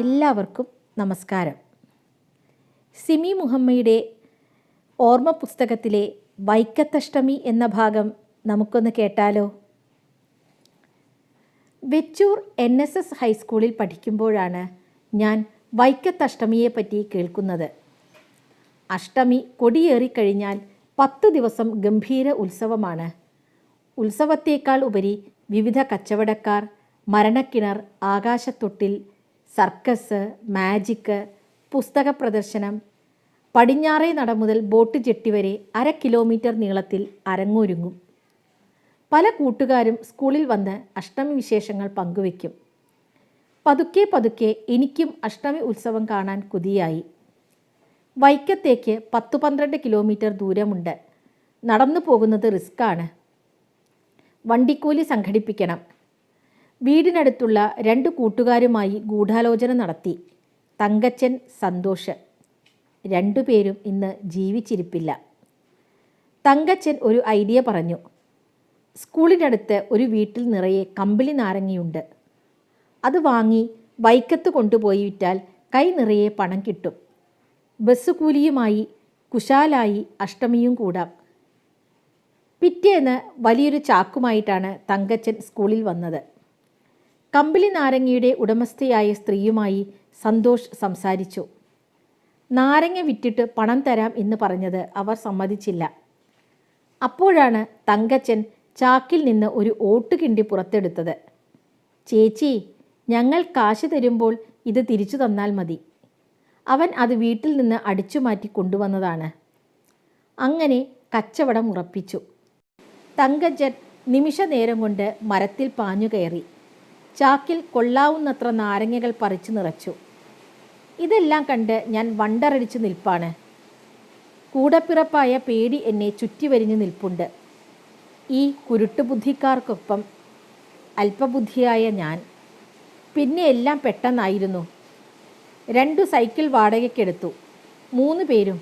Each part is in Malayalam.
എല്ലാവർക്കും നമസ്കാരം. സിമി മുഹമ്മയുടെ ഓർമ്മ പുസ്തകത്തിലെ വൈക്കത്തഷ്ടമി എന്ന ഭാഗം നമുക്കൊന്ന് കേട്ടാലോ? വെച്ചൂർ എൻ എസ് എസ് ഹൈസ്കൂളിൽ പഠിക്കുമ്പോഴാണ് ഞാൻ വൈക്കത്തഷ്ടമിയെ പറ്റി കേൾക്കുന്നത്. അഷ്ടമി കൊടിയേറിക്കഴിഞ്ഞാൽ പത്ത് ദിവസം ഗംഭീര ഉത്സവമാണ്. ഉത്സവത്തേക്കാൾ ഉപരി വിവിധ കച്ചവടക്കാർ മരണക്കിണർ ആകാശത്തൊട്ടിൽ സർക്കസ് മാജിക്ക് പുസ്തക പ്രദർശനം പടിഞ്ഞാറേ നട മുതൽ ബോട്ട് ജെട്ടി വരെ അര കിലോമീറ്റർ നീളത്തിൽ അരങ്ങൊരുങ്ങും. പല കൂട്ടുകാരും സ്കൂളിൽ വന്ന് അഷ്ടമി വിശേഷങ്ങൾ പങ്കുവെക്കും പതുക്കെ പതുക്കെ എനിക്കും അഷ്ടമി ഉത്സവം കാണാൻ കൊതിയായി. വൈക്കത്തേക്ക് പത്ത് പന്ത്രണ്ട് കിലോമീറ്റർ ദൂരമുണ്ട്. നടന്നു പോകുന്നത് റിസ്ക്കാണ്. വണ്ടിക്കൂലി സംഘടിപ്പിക്കണം. വീടിനടുത്തുള്ള രണ്ട് കൂട്ടുകാരുമായി ഗൂഢാലോചന നടത്തി. തങ്കച്ചൻ സന്തോഷ്. രണ്ടുപേരും ഇന്ന് ജീവിച്ചിരിപ്പില്ല. തങ്കച്ചൻ ഒരു ഐഡിയ പറഞ്ഞു. സ്കൂളിനടുത്ത് ഒരു വീട്ടിൽ നിറയെ കമ്പിളി നാരങ്ങയുണ്ട്. അത് വാങ്ങി ബൈക്കത്ത് കൊണ്ടുപോയി വിറ്റാൽ കൈ നിറയെ പണം കിട്ടും. ബസ് കൂലിയുമായി കുശാലായി അഷ്ടമിയും കൂടാം. പിറ്റേന്ന് വലിയൊരു ചാക്കുമായിട്ടാണ് തങ്കച്ചൻ സ്കൂളിൽ വന്നത്. കമ്പിളി നാരങ്ങയുടെ ഉടമസ്ഥയായ സ്ത്രീയുമായി സന്തോഷ് സംസാരിച്ചു. നാരങ്ങ വിറ്റിട്ട് പണം തരാം എന്ന് പറഞ്ഞത് അവർ സമ്മതിച്ചില്ല. അപ്പോഴാണ് തങ്കച്ചൻ ചാക്കിൽ നിന്ന് ഒരു ഓട്ടുകിണ്ടി പുറത്തെടുത്തത്. ചേച്ചി ഞങ്ങൾ കാശ് തരുമ്പോൾ ഇത് തിരിച്ചു തന്നാൽ മതി. അവൻ അത് വീട്ടിൽ നിന്ന് അടിച്ചു മാറ്റി കൊണ്ടുവന്നതാണ്. അങ്ങനെ കച്ചവടം ഉറപ്പിച്ചു. തങ്കച്ചൻ നിമിഷ നേരം കൊണ്ട് മരത്തിൽ പാഞ്ഞു കയറി ചാക്കിൽ കൊള്ളാവുന്നത്ര നാരങ്ങകൾ പറിച്ചു നിറച്ചു. ഇതെല്ലാം കണ്ട് ഞാൻ വണ്ടറടിച്ചു നിൽപ്പാണ്. കൂടപ്പിറപ്പായ പേടി എന്നെ ചുറ്റിവരിഞ്ഞു നിൽപ്പുണ്ട്. ഈ കുരുട്ടുബുദ്ധിക്കാർക്കൊപ്പം അല്പബുദ്ധിയായ ഞാൻ. പിന്നെ എല്ലാം പെട്ടെന്നായിരുന്നു. രണ്ടു സൈക്കിൾ വാടകയ്ക്കെടുത്തു. മൂന്ന് പേരും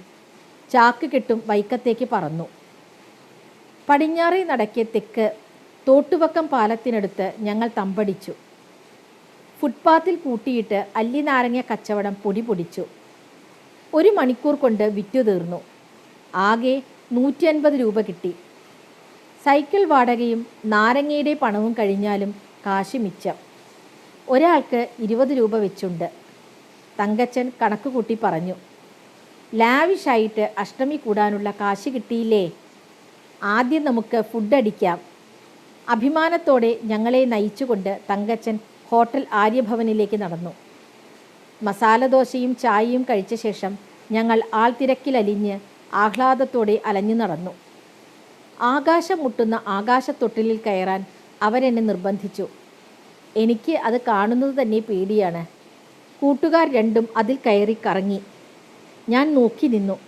ചാക്ക് കെട്ടും വൈക്കത്തേക്ക് പറന്നു. പടിഞ്ഞാറേ നടക്കിയ തെക്ക് തോട്ടുവക്കം പാലത്തിനടുത്ത് ഞങ്ങൾ തമ്പടിച്ചു. ഫുട്പാത്തിൽ കൂട്ടിയിട്ട് അല്ലി നാരങ്ങ കച്ചവടം പൊടി പൊടിച്ചു. ഒരു മണിക്കൂർ കൊണ്ട് വിറ്റു തീർന്നു. ആകെ നൂറ്റി അൻപത് രൂപ കിട്ടി. സൈക്കിൾ വാടകയും നാരങ്ങയുടെ പണവും കഴിഞ്ഞാലും കാശ് മിച്ചം. ഒരാൾക്ക് ഇരുപത് രൂപ വെച്ചുണ്ട്. തങ്കച്ചൻ കണക്ക് കൂട്ടി പറഞ്ഞു ലാവിഷായിട്ട് അഷ്ടമി കൂടാനുള്ള കാശ് കിട്ടിയില്ലേ? ആദ്യം നമുക്ക് ഫുഡ് അടിക്കാം. അഭിമാനത്തോടെ ഞങ്ങളെ നയിച്ചുകൊണ്ട് തങ്കച്ചൻ ഹോട്ടൽ ആര്യഭവനിലേക്ക് നടന്നു. മസാലദോശയും ചായയും കഴിച്ച ശേഷം ഞങ്ങൾ ആൾത്തിരക്കിലലിഞ്ഞ് ആഹ്ലാദത്തോടെ അലഞ്ഞു നടന്നു. ആകാശം മുട്ടുന്ന ആകാശത്തൊട്ടിലിൽ കയറാൻ അവരെന്നെ നിർബന്ധിച്ചു. എനിക്ക് അത് കാണുന്നത് തന്നെ പേടിയാണ്. കൂട്ടുകാർ രണ്ടും അതിൽ കയറി കറങ്ങി. ഞാൻ നോക്കി നിന്നു.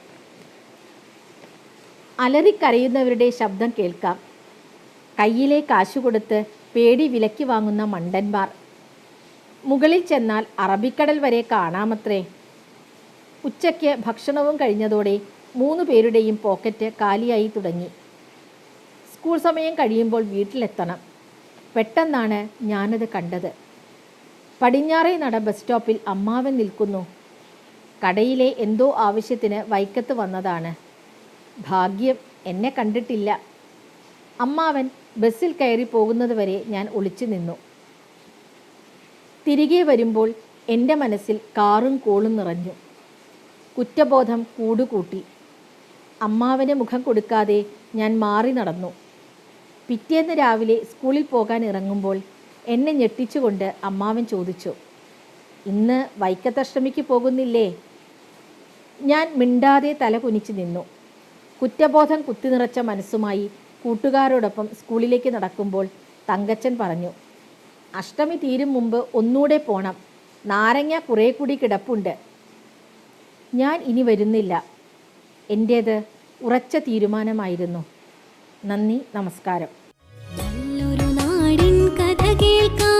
അലറിക്കരയുന്നവരുടെ ശബ്ദം കേൾക്കാം. കയ്യിലെ കാശു കൊടുത്ത് പേടി വിലക്കി വാങ്ങുന്ന മണ്ടന്മാർ. മുകളിൽ ചെന്നാൽ അറബിക്കടൽ വരെ കാണാമത്രേ. ഉച്ചയ്ക്ക് ഭക്ഷണവും കഴിഞ്ഞതോടെ മൂന്ന് പേരുടെയും പോക്കറ്റ് കാലിയായി തുടങ്ങി. സ്കൂൾ സമയം കഴിയുമ്പോൾ വീട്ടിലെത്തണം. പെട്ടെന്നാണ് ഞാനത് കണ്ടത്. പടിഞ്ഞാറേ നട ബസ് സ്റ്റോപ്പിൽ അമ്മാവൻ നിൽക്കുന്നു. കടയിലെ എന്തോ ആവശ്യത്തിന് വൈക്കത്ത് വന്നതാണ്. ഭാഗ്യം എന്നെ കണ്ടിട്ടില്ല. അമ്മാവൻ ബസ്സിൽ കയറി പോകുന്നതുവരെ ഞാൻ ഒളിച്ചു നിന്നു. തിരികെ വരുമ്പോൾ എന്റെ മനസ്സിൽ കാറും കോളും നിറഞ്ഞു. കുറ്റബോധം കൂടുകൂട്ടി. അമ്മാവന് മുഖം കൊടുക്കാതെ ഞാൻ മാറി നടന്നു. പിറ്റേന്ന് രാവിലെ സ്കൂളിൽ പോകാൻ ഇറങ്ങുമ്പോൾ എന്നെ ഞെട്ടിച്ചുകൊണ്ട് അമ്മാവൻ ചോദിച്ചു ഇന്ന് വൈക്കത്തഷ്ടമിക്ക് പോകുന്നില്ലേ? ഞാൻ മിണ്ടാതെ തല കുനിച്ചു നിന്നു. കുറ്റബോധം കുത്തിനിറച്ച മനസ്സുമായി കൂട്ടുകാരോടൊപ്പം സ്കൂളിലേക്ക് നടക്കുമ്പോൾ തങ്കച്ചൻ പറഞ്ഞു അഷ്ടമി തീരും മുമ്പ് ഒന്നുകൂടെ പോണം. നാരങ്ങ കുറേ കൂടി കിടപ്പുണ്ട്. ഞാൻ ഇനി വരുന്നില്ല. എന്റേത് ഉറച്ച തീരുമാനമായിരുന്നു. നന്ദി നമസ്കാരം. നല്ലൊരു നാടിൻ കഥ കേൾക്കാം.